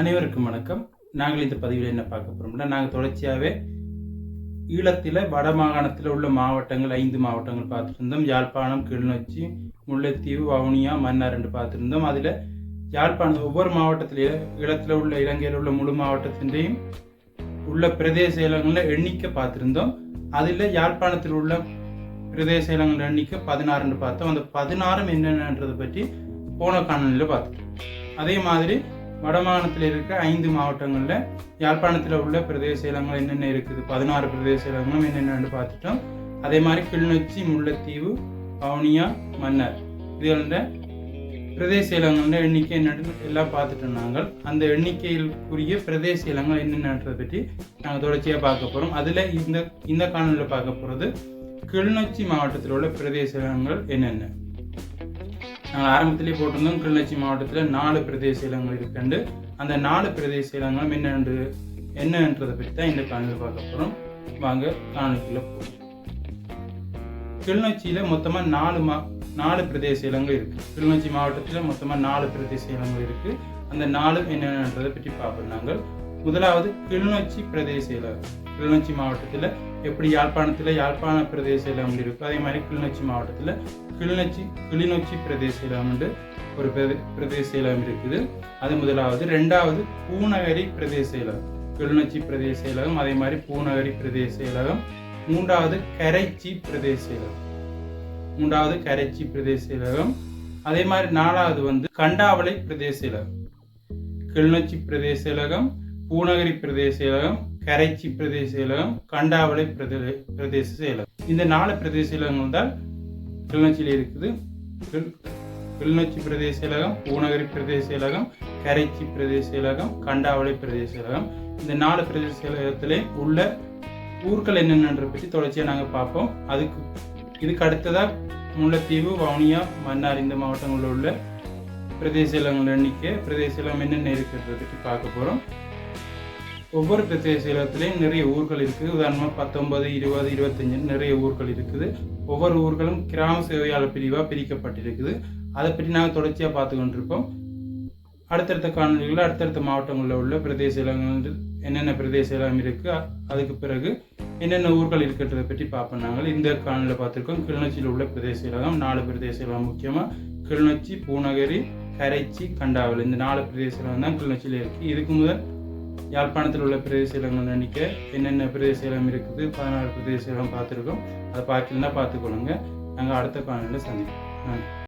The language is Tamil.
அனைவருக்கும் வணக்கம். நாங்கள் இந்த பதிவில் என்ன பார்க்க போகிறோம்னா நாங்கள் தொடர்ச்சியாகவே ஈழத்தில் வட மாகாணத்தில் உள்ள மாவட்டங்கள் ஐந்து மாவட்டங்கள் பார்த்துருந்தோம். யாழ்ப்பாணம் கிளிநொச்சி முல்லைத்தீவு வவுனியா மன்னார் என்று பார்த்துருந்தோம். அதில் யாழ்ப்பாணம் ஒவ்வொரு மாவட்டத்தில் ஈழத்தில் உள்ள இலங்கையில் உள்ள முழு மாவட்டத்திலையும் உள்ள பிரதேச இலங்களில் எண்ணிக்கை பார்த்துருந்தோம். அதில் யாழ்ப்பாணத்தில் உள்ள பிரதேச இலங்கள் எண்ணிக்கை பதினாறுன்னு பார்த்தோம். அந்த பதினாறும் என்னென்னன்றதை பற்றி போன காணொலியில் பார்த்துட்டோம் அதே மாதிரி வடமாகாணத்தில் இருக்க ஐந்து மாவட்டங்களில் யாழ்ப்பாணத்தில் உள்ள பிரதேச இலங்கள் என்னென்ன இருக்குது? பதினாறு பிரதேச இலங்களும் என்னென்னு பார்த்துட்டோம். அதே மாதிரி கிளிநொச்சி முல்லைத்தீவு பவுனியா மன்னர். இதுகள பிரதேச இலங்கள எண்ணிக்கை என்னன்னு எல்லாம் பார்த்துட்டோம் நாங்கள். அந்த எண்ணிக்கையிற்குரிய பிரதேச இலங்கள் என்னென்னன்றதை பற்றி நாங்கள் தொடர்ச்சியாக பார்க்க போகிறோம் அதில் இந்த இந்த காணொலியில் பார்க்க போகிறது கிளிநொச்சி மாவட்டத்தில் உள்ள பிரதேச இலங்கள் என்னென்ன? நாங்கள் ஆரம்பத்திலே போட்டிருந்தோம். கிளிநொச்சி மாவட்டத்தில் நாலு பிரதேச இலங்கள் இருக்குண்டு. அந்த நாலு பிரதேச இலங்களும் என்னென்று என்னன்றதை பற்றி தான் இந்த காணொலி பார்க்க போகிறோம் வாங்க காணொலிக்குள்ளே போகிறோம் கிளிநொச்சியில் மொத்தமாக நாலு மா நாலு பிரதேச இலங்கள் இருக்குது கிளிநொச்சி மாவட்டத்தில் மொத்தமாக நாலு பிரதேச இலங்கள் இருக்குது அந்த நாலு என்னென்னன்றதை பற்றி பார்ப்போம் நாங்கள். முதலாவது கிளிநொச்சி பிரதேச இலகம் கிளிநொச்சி மாவட்டத்தில் எப்படி யாழ்ப்பாணத்தில் யாழ்ப்பாண பிரதேச இல்லாமல் இருக்கோ. அதே மாதிரி கிளிநொச்சி மாவட்டத்தில் கிளிநொச்சி கிளிநொச்சி பிரதேச இல்லாமல் ஒரு பிரதே பிரதேச இலம் இருக்குது. அது முதலாவது. ரெண்டாவது பூநகரி பிரதேச இலகம் கிளிநொச்சி பிரதேச இலகம் அதே மாதிரி பூநகரி பிரதேச இலகம் மூன்றாவது கரைச்சி பிரதேச இலகம் மூன்றாவது கரைச்சி பிரதேச இலகம் அதே மாதிரி நாலாவது வந்து கண்டாவளை பிரதேச இலகம் கிளிநொச்சி பிரதேச இலகம் பூநகரி பிரதேச செயலகம் கரைச்சி பிரதேச செயலகம் கண்டாவளை பிரதே பிரதேச செயலகம் இந்த நாலு பிரதேச செயலகங்கள் தான் கிளிநொச்சியில் இருக்குது. கிளிநொச்சி பிரதேச செயலகம் பூநகரி பிரதேச செயலகம் கரைச்சி பிரதேச செயலகம் கண்டாவளை பிரதேச செயலகம் இந்த நாலு பிரதேச செயலகத்திலே உள்ள ஊர்கள் என்னென்னன்ற பற்றி தொடர்ச்சியாக நாங்கள் பார்ப்போம். அதுக்கு இதுக்கு அடுத்ததாக முல்லைத்தீவு வவுனியா மன்னார் இந்த மாவட்டங்களில் உள்ள பிரதேச இலங்கள் எண்ணிக்கை பிரதேச இலம் என்னென்ன இருக்கிறத பற்றி பார்க்க போகிறோம் ஒவ்வொரு பிரதேச இலத்திலையும் நிறைய ஊர்கள் இருக்குது உதாரணமாக பத்தொன்பது இருபது இருபத்தஞ்சு நிறைய ஊர்கள் இருக்குது. ஒவ்வொரு ஊர்களும் கிராம சேவையாளர் பிரிவாக பிரிக்கப்பட்டிருக்குது. அதை பற்றி நாங்கள் தொடர்ச்சியாக பார்த்து கொண்டிருப்போம். அடுத்தடுத்த காணொலிகளில் அடுத்தடுத்த மாவட்டங்களில் உள்ள பிரதேச இலங்கள் என்னென்ன பிரதேச இலம் இருக்குது அதுக்கு பிறகு என்னென்ன ஊர்கள் இருக்கின்றதை பற்றி பார்ப்போம் நாங்கள். இந்த காணொலியில் பார்த்துருக்கோம் கிளிநொச்சியில் உள்ள பிரதேச இலகம் நாலு பிரதேச இலகம் முக்கியமாக கிளிநொச்சி பூநகரி கரைச்சி கண்டாவல் இந்த நாலு பிரதேச இலம் தான் கிளிநொச்சியில் இருக்குது இதுக்கு முதல் யாழ்ப்பாணத்தில் உள்ள பிரதேசங்கள் நினைக்க என்னென்ன பிரதேசம் இருக்குது? பதினாறு பிரதேசம் பார்த்துருக்கோம். அதை பார்க்கலன்னா பார்த்துக்கொள்ளுங்க. நாங்கள் அடுத்த காணொலியில் சந்திப்போம். நன்றி.